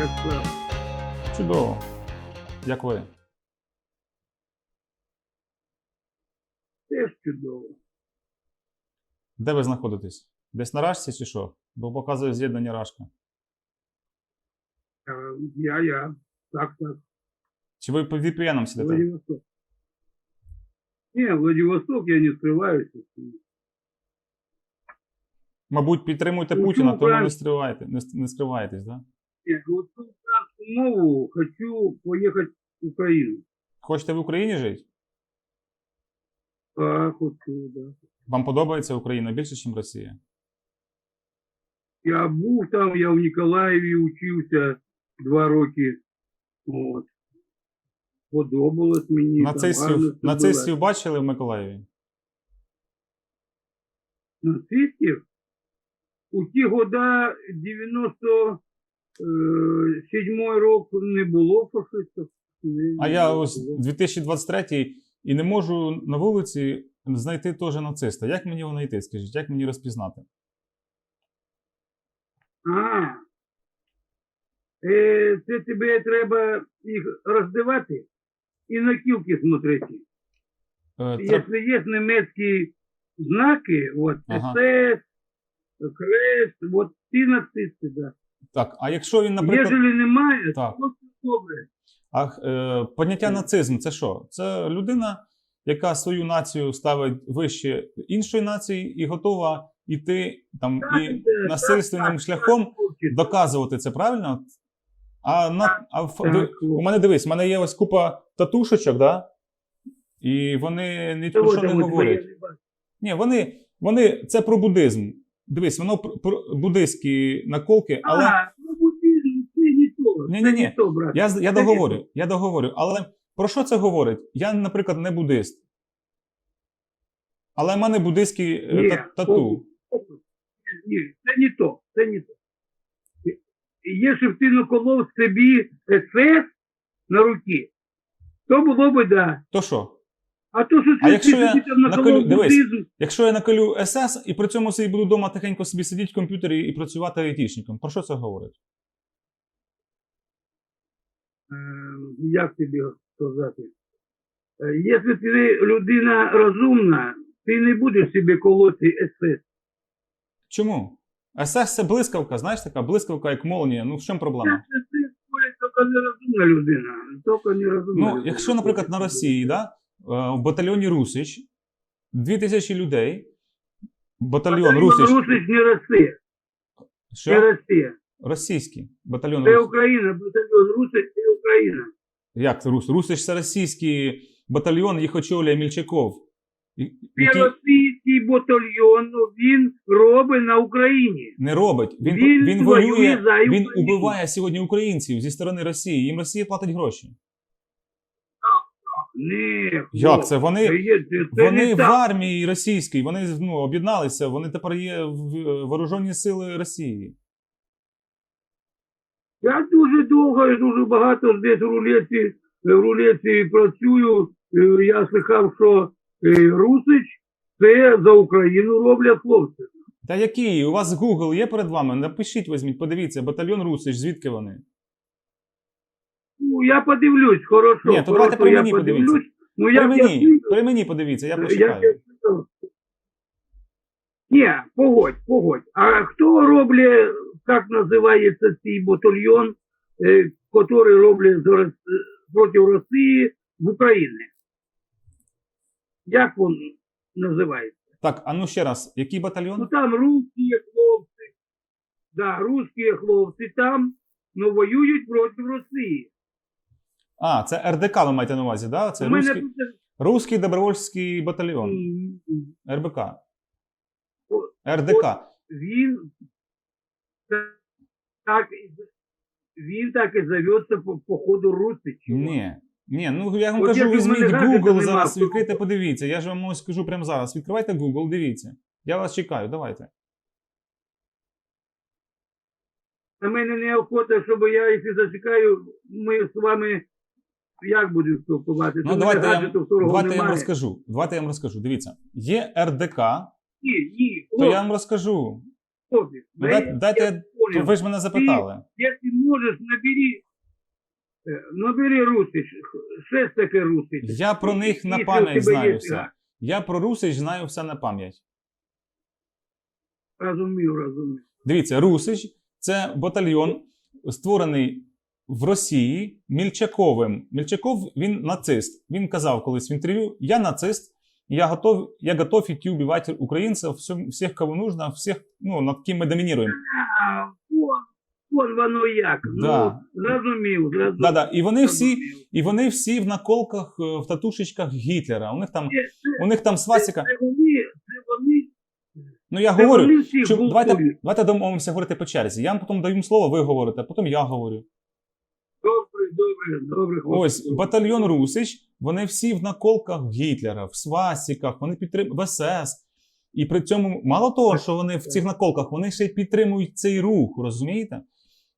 Як справа? Чудово. Як ви? Теж чудово. Де ви знаходитесь? Десь на рашці чи що? Бо показує з'єднання рашка. Я, я. Так, так. Чи ви по VPN сидите? Владивосток. Не, Владивосток я не скрываюсь. Мабуть, підтримуєте Ну, Путіна, чому тому не скриваєте, не, не скриваєтесь, да? Вот мову хочу поехать в Украину. Хочете в Україні жити? А, хочу, да. Вам подобається Україна більше, ніж Росія? Я був там, я в Ніколаєві учився два роки. От. Подобалось мені. там гарно Нацистів, все нацистів бачили в Миколаєві? Нацистів? У ті года 97 рок не було фашистів. А я ось 2023 і не можу на вулиці знайти теж нациста. Як мені його знайти? Скажіть, як мені розпізнати? А. Е, це тебе треба їх роздавати і на кілки смотрити. Е, Якщо є німецькі знаки, от Ага. СС, Крест, от ці нацисти, да. Так, а якщо він, наприклад. Єжели немає, Так. то добре. А е, поняття нацизм це що? Це людина, яка свою націю ставить вище іншої нації і готова йти там Так, і так, насильственним так, шляхом так, доказувати це правильно? А на а в, Так, у мене дивись, у мене є ось купа татушечок, да? І вони ні про що не говорять. Ні, вони, вони це про буддизм. Дивись, воно буддистські наколки, але ну буддизм, це не то. Не то, брат. я, я договорю, я договорю. Але про що це говорить? Я, наприклад, не буддист. Але в мене буддистські е, Ні, та- тату. Ні, це не то, це не то. Якщо б ти наколов собі СС на руки, то було б да. То що? А то, що А якщо я наколю- дивись. Якщо я наколю СС і при цьому собі буду вдома тихенько собі сидіти в комп'ютері і працювати айтішником, про що це говорить? е, як тобі сказати, Е, якщо ти людина розумна, ти не будеш собі колоти СС. Чому? СС це блискавка, знаєш така блискавка, як молнія. Ну в чому проблема? Це тільки нерозумна людина. Тільки нерозумна Ну, людина. якщо, наприклад, на Росії, да, в батальйоні Русич 2000 людей, батальйон Батальйон Русич, Русич не Росія. Не? Росія. Російський батальйон Це Русич. Україна, батальйон Русич це Україна. Як це Рус? Русич це російський батальйон, їх очолює Мільчаков. Це російський батальйон, ну, він робить на Україні. не робить. Він, Він він воює воює, за він убиває сьогодні українців зі сторони Росії. Їм Росія платить гроші. Не, Як це? Вони, це, є- це, це вони не в так. армії російській, вони ну, об'єдналися, вони тепер є в вооружені сили Росії. Я дуже довго і дуже багато десь в рулеті, в рулеті працюю. Е, Я слухав, що е, Русич це за Україну роблять хлопці. Та який? У вас Google є перед вами? Напишіть, візьміть, подивіться, батальйон Русич, звідки вони? Ну, я подивлюсь, хорошо. Ні, то давайте хорошо, при я мені подивіться. подивлюсь. Ну, При я, мені, при мені подивіться, я я, прочитаю. Ні, погодь, погодь. А хто роблять, як називається цей батальйон, е, який роблять за Рос- проти Росії в Україні? Як він називається? Так, а ну ще раз, який Ну батальйон? там русські хлопці, да, русські хлопці там, ну воюють проти Росії. А, це РДК ви маєте на увазі, да? Це У мене Руський, буде- Руський добровольський батальйон. РБК. РДК. він так, і- він так і зоветься по, по ходу Русичі. Ні. Ні, ну я вам От кажу, як візьміть мене Google нема, зараз, то- відкрийте, подивіться. Я ж вам ось скажу прямо зараз. Відкривайте Google, дивіться. Я вас чекаю, давайте. На мене неохота, щоб я, якщо зачекаю, ми з вами як будемо спілкуватися? Ну, давайте я, гаджету давайте я вам розкажу. Давайте я вам розкажу. Дивіться, є РДК, Ні, ні, то я вам розкажу. Ну, ви- дайте- дайте я- ви ж мене запитали. Если можешь, набери, э, набери Русич, шесть таке Русич. Я про них на пам'ять знаю все. Я про Русич знаю все на пам'ять. Розумію, розумію. Дивіться, Русич це батальйон, створений в Росії Мільчаковим. Мільчаков він нацист. Він казав колись в інтерв'ю: Я нацист, я готов, я готов идти убивать українців, всіх, кого нужно, всіх, ну, над ким ми домініруємо. Вон воно як. Да. Ну, зрозумів, зрозумів. Да-да. І вони всі, і вони всі в наколках, е, в татушечках Гітлера. У них там, у них там свастика. Це вони, це вони, Ну я це говорю, вони всі що давайте, давайте домовимося говорити по черзі. Я вам потім даю слово, ви говорите, а потім я говорю. Добре, добре. Ось батальйон Русич, вони всі в наколках Гітлера, в свастиках, вони підтримують в СС. І при цьому, мало того, що вони в цих наколках, вони ще й підтримують цей рух, розумієте?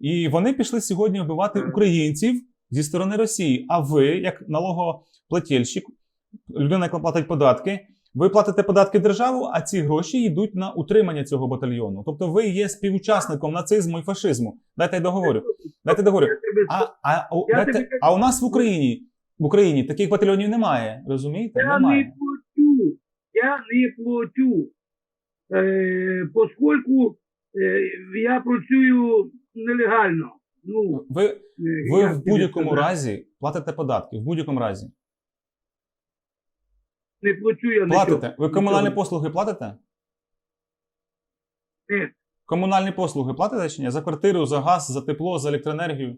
І вони пішли сьогодні вбивати українців зі сторони Росії. А ви, як налогоплательщик, людина, яка платить податки, ви платите податки державу, а ці гроші йдуть на утримання цього батальйону. Тобто ви є співучасником нацизму і фашизму. Дайте я договорю. Дайте договорю. А, а, у- дайте- а у нас в Україні в Україні таких батальйонів немає. Розумієте? Я Немає. не платю. Я не платю. Е, поскольку е, я працюю нелегально. Ну, Ви, е, ви в будь-якому разі платите податки. В будь-якому разі. Не плачу я Платите. нічого. Ви комунальні Нічого. послуги платите? Ні. Комунальні послуги платите чи ні? За квартиру, за газ, за тепло, за електроенергію.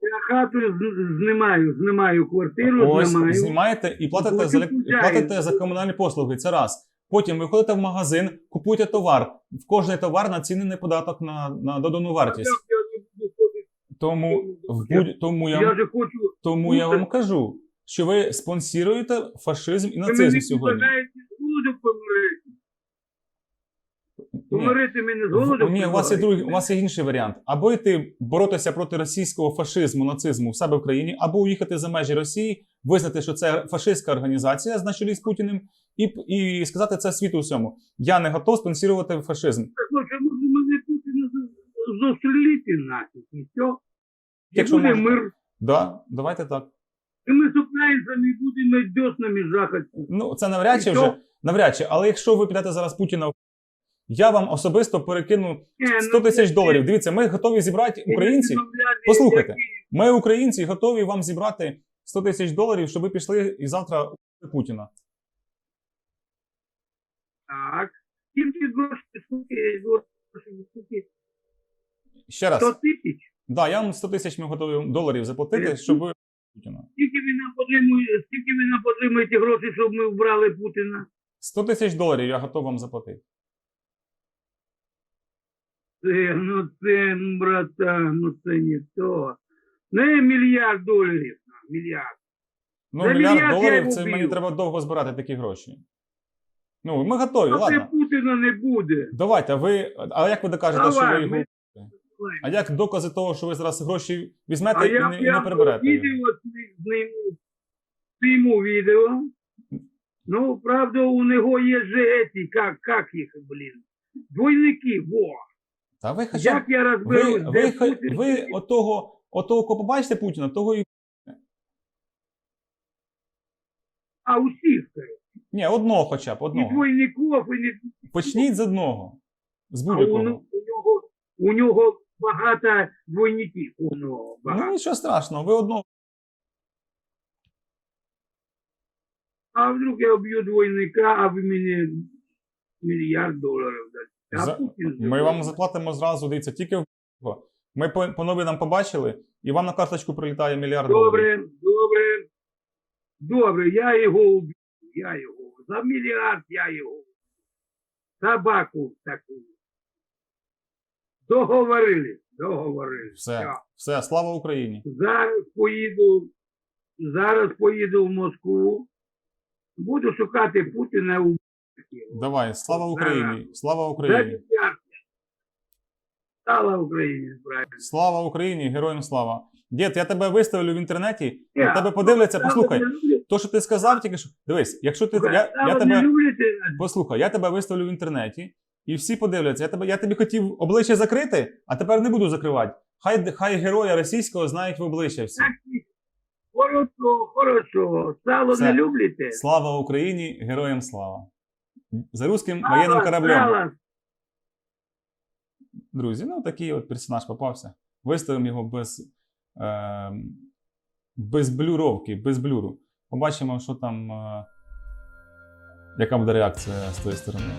Я хату з- знімаю, знімаю квартиру, Ось знімаю. знімаєте і платите за, елек- платите за комунальні послуги. Це раз. Потім ви ходите в магазин, купуєте товар. В кожний товар націнений податок на, на додану вартість. Я не буду ходити. Тому, в будь, тому я Я же хочу. Тому я вам кажу, що ви спонсіруєте фашизм і нацизм сьогодні. помирити. Помирити мене з голоду. Ні, у вас є другий, у вас є інший варіант. Або йти боротися проти російського фашизму, нацизму в себе в країні, або уїхати за межі Росії, визнати, що це фашистська організація на чолі з Путіним, і, і сказати це світу всьому. Я не готов спонсірувати фашизм. Так, ну, ж мене Путіна з- застрелити нафіг, і все. Якщо буде мир. Да, давайте так. І ми українцями будемо дьоснами жахати. Ну це навряд чи вже навряд чи. Але якщо ви підете зараз Путіна, я вам особисто перекину 100 ну, тисяч доларів. Дивіться, ми готові зібрати українці. Послухайте. Ми, українці, готові вам зібрати 100 тисяч доларів, щоб ви пішли і завтра Путіна. Так. Скільки грошей? Ще раз. 100 тисяч? Да, я вам 100 тисяч ми готові доларів заплатити, щоб ви Путіна. Скільки ви нам подримуєте, скільки ви нам подримуєте грошей, щоб ми вбрали Путіна? 100 тисяч доларів я готов вам заплатити. Це, ну це, ну, братан, ну це не то. Не мільярд доларів, мільярд. Ну, За мільярд мільярд доларів це мені треба довго збирати такі гроші. Ну, ми готові, А це. Путіна не буде. Давайте, а ви. А як ви докажете, що ви його. ми- А як докази того, що ви зараз гроші візьмете А і я не, і не приберете? відео зніму, зніму відео. Ну, правда, у нього є же эти, как, как їх, блін, двойники, во. Та ви хоча Як я Ви, розберусь, ви, де хай- Путін? ви отого, отого, кого побачите Путіна, того і. А усіх, кажу. Ні, одного хоча б, і одного. двойників, і не... Почніть з одного. З будь-якого. ну- у, нього, у нього багато двойників, у нього Ну, нічого страшного, ви одного. А вдруг я вб'ю двойника, а ви мені мільярд доларів дасте. За- Ми вам заплатимо зразу, дивіться, тільки в. Ми по, по новинам побачили, і вам на карточку прилітає мільярд доларів. Добре, добре. Добре, я його уб'ю. Я його. За мільярд я його. Собаку таку. Договорились, договорились. Все, все, слава Україні. Зараз поїду, зараз поїду в Москву. Буду шукати Путіна у Давай, слава Зараз. Україні! Слава Україні! Слава Україні, правильно. Слава Україні! Героям слава! Дід, я тебе виставлю в інтернеті, на Я- тебе подивляться, послухай. Слава То, що ти сказав, тільки що. Дивись, якщо ти. Я, я тебе. ти- Послухай, я тебе виставлю в інтернеті, і всі подивляться. Я, тебе, я тобі хотів обличчя закрити, а тепер не буду закривати. Хай, хай героя російського знають в обличчя всі. Хорошо, хорошо. Сало Все. не любите? Слава Україні, героям слава! За руським Сало, воєнним кораблем. сало. Друзі, ну такий от персонаж попався. Виставимо його без, е, без блюровки, без блюру. Побачимо, що там, е, яка буде реакція з тої сторони.